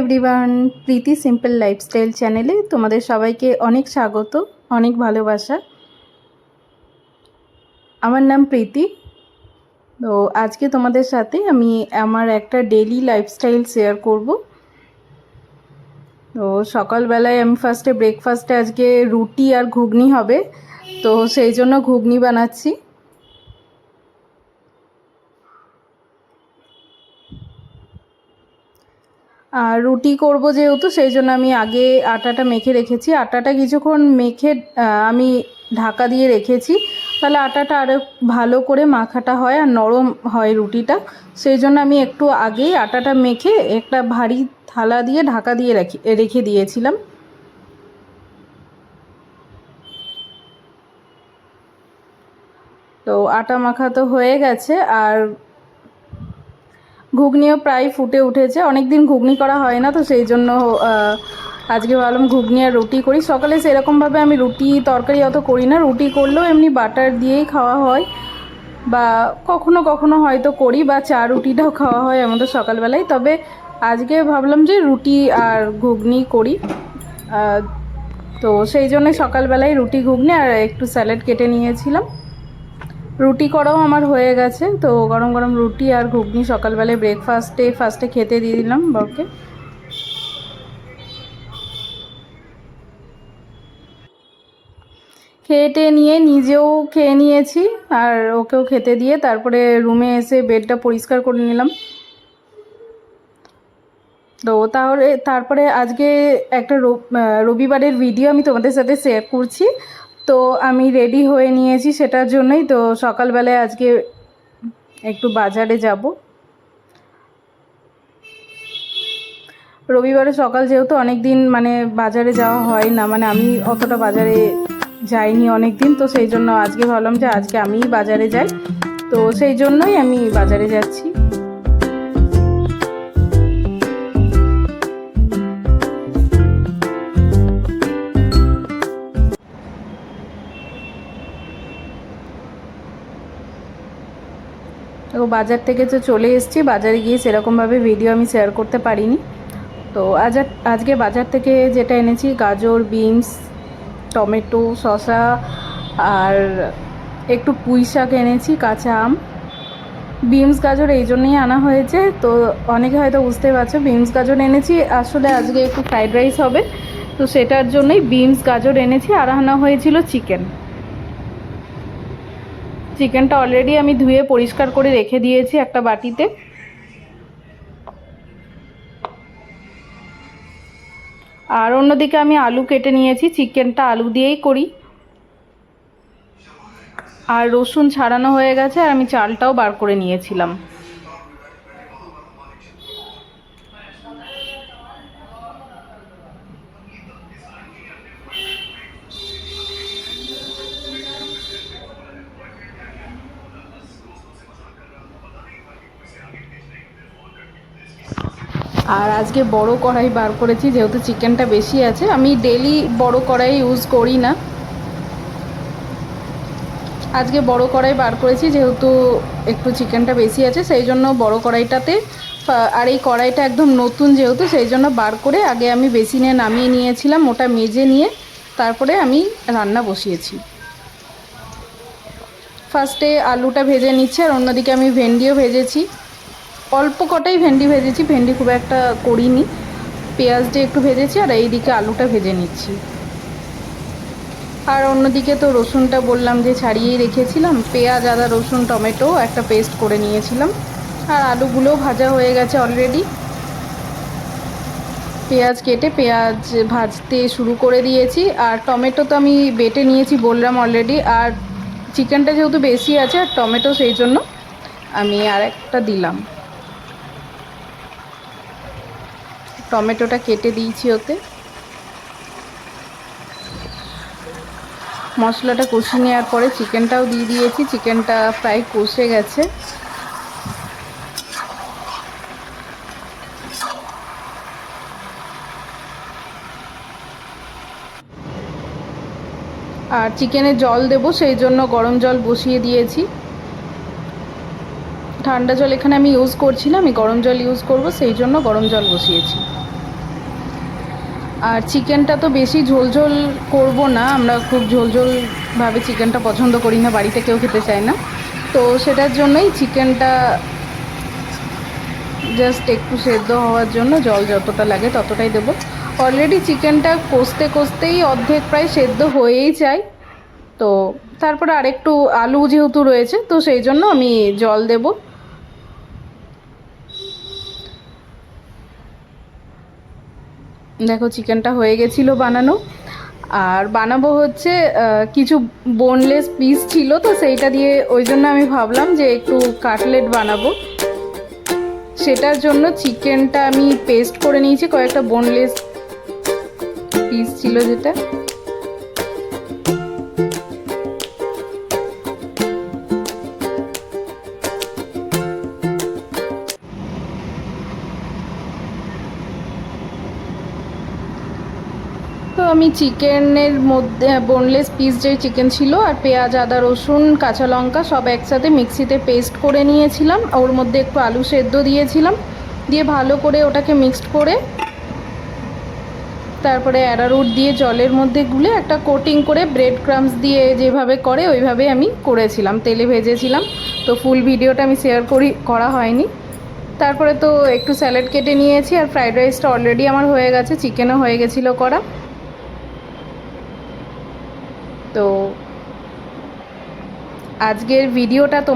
Everyone, Priti simple lifestyle চ্যানেলে তোমাদের সবাইকে অনেক স্বাগত, অনেক ভালোবাসা। আমার নাম প্রীতি। তো আজকে তোমাদের সাথে আমি আমার একটা ডেলি লাইফস্টাইল শেয়ার করব। তো সকালবেলায় আমি ফার্স্টে ব্রেকফাস্টে আজকে রুটি আর ঘুগনি হবে। তো সেই জন্য ঘুগনি বানাচ্ছি। আর রুটি করব যেহেতু, সেই জন্য আমি আগে আটাটা মেখে রেখেছি। আটাটা কিছুক্ষণ মেখে আমি ঢাকা দিয়ে রেখেছি। তাহলে আটাটা আরও ভালো করে মাখাটা হয় আর নরম হয় রুটিটা। সেই জন্য আমি একটু আগেই আটাটা মেখে একটা ভারী থালা দিয়ে ঢাকা দিয়ে রাখি, রেখে দিয়েছিলাম। তো আটা মাখা তো হয়ে গেছে, আর ঘুগনিও প্রায় ফুটে উঠেছে। অনেক দিন ঘুগনি করা হয় না, তো সেই জন্য আজকে ভাবলাম ঘুগনি আর রুটি করি। সকালে সেরকমভাবে আমি রুটি তরকারি অত করি না। রুটি করলেও এমনি বাটার দিয়েই খাওয়া হয়। বা কখনো কখনো হয়তো করি, বা চা রুটিটাও খাওয়া হয় আমাদের সকালবেলায়। তবে আজকে ভাবলাম যে রুটি আর ঘুগনি করি। তো সেই জন্য সকালবেলায় রুটি, ঘুগনি আর একটু স্যালাড কেটে নিয়েছিলাম। রুটি করাও আমার হয়ে গেছে। তো গরম গরম রুটি আর ঘুগনি সকালবেলায় ব্রেকফাস্টে ফার্স্টে খেতে দিয়ে দিলাম বরকে। খেয়ে টেয়ে নিয়ে নিজেও খেয়ে নিয়েছি আর ওকেও খেতে দিয়ে তারপরে রুমে এসে বেডটা পরিষ্কার করে নিলাম। তো তাহলে তারপরে আজকে একটা রব- রবিবারের ভিডিও আমি তোমাদের সাথে শেয়ার করছি। তো আমি রেডি হয়ে নিয়েছি সেটার জন্যই। তো সকালবেলায় আজকে একটু বাজারে যাব। রবিবারে সকাল যেহেতু অনেক দিন মানে বাজারে যাওয়া হয় না মানে আমি অতটা বাজারে যাইনি অনেক দিন তো সেই জন্য আজকে ভাবলাম যে আজকে আমিই বাজারে যাই। তো সেই জন্যই আমি বাজারে যাচ্ছি। বাজার থেকে তো চলে এসেছি, বাজারে গিয়ে সেরকমভাবে ভিডিও আমি শেয়ার করতে পারিনি। তো আজ আজকে বাজার থেকে যেটা এনেছি, গাজর বিনস টমেটো, শসা, আর একটু পুঁই শাক এনেছি, কাঁচা আম। বিনস গাজর এই জন্যই আনা হয়েছে। তো অনেকে হয়তো বুঝতে পারছ বিনস গাজর এনেছি। আসলে আজকে একটু ফ্রাইড রাইস হবে। তো সেটার জন্যই বিনস গাজর এনেছি। আর আনা হয়েছিল চিকেন চিকেনটা অলরেডি আমি ধুয়ে পরিষ্কার করে রেখে দিয়েছি একটা বাটিতে। আর অন্যদিকে আমি আলু কেটে নিয়েছি, চিকেনটা আলু দিয়েই করি। আর রসুন ছাড়ানো হয়ে গেছে, আর আমি চালটাও বার করে নিয়েছিলাম। আর আজকে বড় কড়াই বার করেছি, যেহেতু চিকেনটা বেশি আছে, আমি ডেলি বড় কড়াই ইউজ করি না। আজকে বড় কড়াই বার করেছি, যেহেতু একটু চিকেনটা বেশি আছে, সেই জন্য বড় কড়াইটাতে আর এই কড়াইটা একদম নতুন যেহেতু, সেই জন্য বার করে আগে আমি বেসিনে নামিয়ে নিয়েছিলাম, ওটা মেজে নিয়ে তারপরে আমি রান্না বসিয়েছি। ফার্স্টে আলুটা ভেজে নিচ্ছি, আর অন্যদিকে আমি ভেন্ডিও ভেজেছি। অল্প কটাই ভেন্ডি ভেজেছি, ভেন্ডি খুব একটা করিনি। পেঁয়াজ দিয়ে একটু ভেজেছি আর এইদিকে আলুটা ভেজে নিচ্ছি। আর অন্যদিকে তো রসুনটা বললাম যে ছাড়িয়েই রেখেছিলাম, পেঁয়াজ, আদা, রসুন, টমেটো একটা পেস্ট করে নিয়েছিলাম। আর আলুগুলোও ভাজা হয়ে গেছে অলরেডি পেঁয়াজ কেটে পেঁয়াজ ভাজতে শুরু করে দিয়েছি। আর টমেটো তো আমি বেটে নিয়েছি, বললাম অলরেডি আর চিকেনটা যেহেতু বেশি আছে, আর টমেটো সেই জন্য আমি আর একটা দিলাম। টমেটোটা কেটে দিয়েছি ওতে। মশলাটা কষিয়ে নেওয়ার পরে চিকেনটাও দিয়ে দিয়েছি। চিকেনটা প্রায় কষে গেছে। আর চিকেনে জল দেব, সেই জন্য গরম জল বসিয়ে দিয়েছি। ঠান্ডা জল এখানে আমি ইউজ করছি না আমি গরম জল ইউজ করব, সেই জন্য গরম জল বসিয়েছি। আর চিকেনটা তো বেশি ঝোলঝোল করব না, আমরা খুব ঝোলঝোলভাবে চিকেনটা পছন্দ করি না, বাড়িতে কেউ খেতে চায় না। তো সেটার জন্যই চিকেনটা জাস্ট একটু সেদ্ধ হওয়ার জন্য জল যতটা লাগে ততটাই দেবো। অলরেডি চিকেনটা কষতে কষতেই অর্ধেক প্রায় সেদ্ধ হয়েই যায়। তো তারপরে আরেকটু আলু যেহেতু রয়েছে, তো সেই জন্য আমি জল দেব। দেখো, চিকেনটা হয়ে গেছিল বানানো। আর বানাবো হচ্ছে কিছু বোনলেস পিস ছিল, তো সেইটা দিয়ে ওই জন্য আমি ভাবলাম যে একটু কাটলেট বানাবো। সেটার জন্য চিকেনটা আমি পেস্ট করে নিয়েছি, কয়েকটা বোনলেস পিস ছিল যেটা। তো আমি চিকেনের মধ্যে বোনলেস পিস যে চিকেন ছিল আর পেঁয়াজ, আদা, রসুন, কাঁচা লঙ্কা সব একসাথে মিক্সিতে পেস্ট করে নিয়েছিলাম। ওর মধ্যে একটু আলু সেদ্ধ দিয়েছিলাম। দিয়ে ভালো করে ওটাকে মিক্সড করে তারপরে অ্যারারুট দিয়ে জলের মধ্যে গুলে একটা কোটিং করে ব্রেড ক্রামস দিয়ে যেভাবে করে ওইভাবে আমি করেছিলাম। তেলে ভেজেছিলাম। তো ফুল ভিডিওটা আমি শেয়ার করি, করা হয়নি। তারপরে তো একটু স্যালাড কেটে নিয়েছি আর ফ্রাইড রাইসটা অলরেডি আমার হয়ে গেছে চিকেনও হয়ে গেছিল করা। তো আজকের ভিডিওটা তোমার